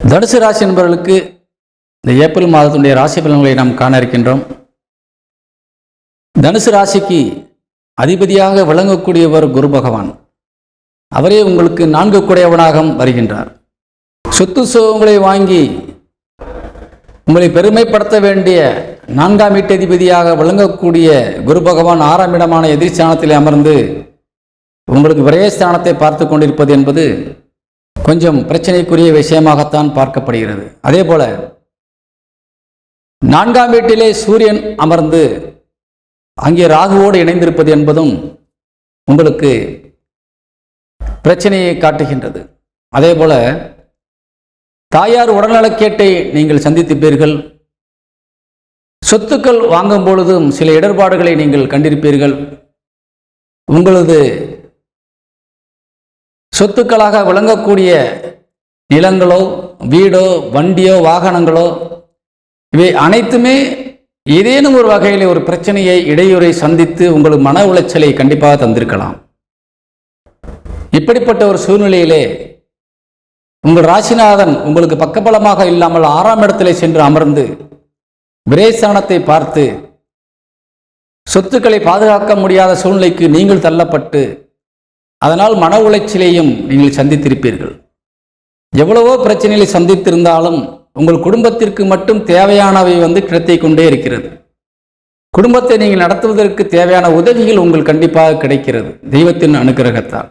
தனுசு ராசி என்பவர்களுக்கு இந்த ஏப்ரல் மாதத்துடைய ராசி பலன்களை நாம் காண இருக்கின்றோம். தனுசு ராசிக்கு அதிபதியாக விளங்கக்கூடியவர் குரு பகவான். அவரே உங்களுக்கு நான்கு குடையவனாக வருகின்றார். சொத்து சுகங்களை வாங்கி உங்களை பெருமைப்படுத்த வேண்டிய நான்காம் வீட்டதிபதியாக விளங்கக்கூடிய குரு பகவான் ஆறாம் இடமான எதிர்ஸ்தானத்தில் அமர்ந்து உங்களுக்கு விரயஸ்தானத்தை பார்த்து கொண்டிருப்பது என்பது கொஞ்சம் பிரச்சனைக்குரிய விஷயமாகத்தான் பார்க்கப்படுகிறது. அதே போல நான்காம் வீட்டிலே சூரியன் அமர்ந்து அங்கே ராகுவோடு இணைந்திருப்பது என்பதும் உங்களுக்கு பிரச்சனையை காட்டுகின்றது. அதே போல தாயார் உடல்நலக்கேட்டை நீங்கள் சந்தித்திப்பீர்கள் சொத்துக்கள் வாங்கும் பொழுதும் சில இடர்பாடுகளை நீங்கள் கண்டிருப்பீர்கள். உங்களது சொத்துக்களாக விளங்கக்கூடிய நிலங்களோ வீடோ வண்டியோ வாகனங்களோ இவை அனைத்துமே ஏதேனும் ஒரு வகையில் ஒரு பிரச்சனையை இடையூறை சந்தித்து உங்களுக்கு மன உளைச்சலை கண்டிப்பாக தந்திருக்கலாம். இப்படிப்பட்ட ஒரு சூழ்நிலையிலே உங்கள் ராசிநாதன் உங்களுக்கு பக்கபலமாக இல்லாமல் ஆறாம் இடத்திலே சென்று அமர்ந்து விரேசானத்தை பார்த்து சொத்துக்களை பாதுகாக்க முடியாத சூழ்நிலைக்கு நீங்கள் தள்ளப்பட்டு அதனால் மன உளைச்சலையும் நீங்கள் சந்தித்திருப்பீர்கள். எவ்வளவோ பிரச்சனைகளை சந்தித்திருந்தாலும் உங்கள் குடும்பத்திற்கு மட்டும் தேவையானவை வந்து கிடைத்தை கொண்டே இருக்கிறது. குடும்பத்தை நீங்கள் நடத்துவதற்கு தேவையான உதவிகள் உங்கள் கண்டிப்பாக கிடைக்கிறது. தெய்வத்தின் அனுகிரகத்தால்.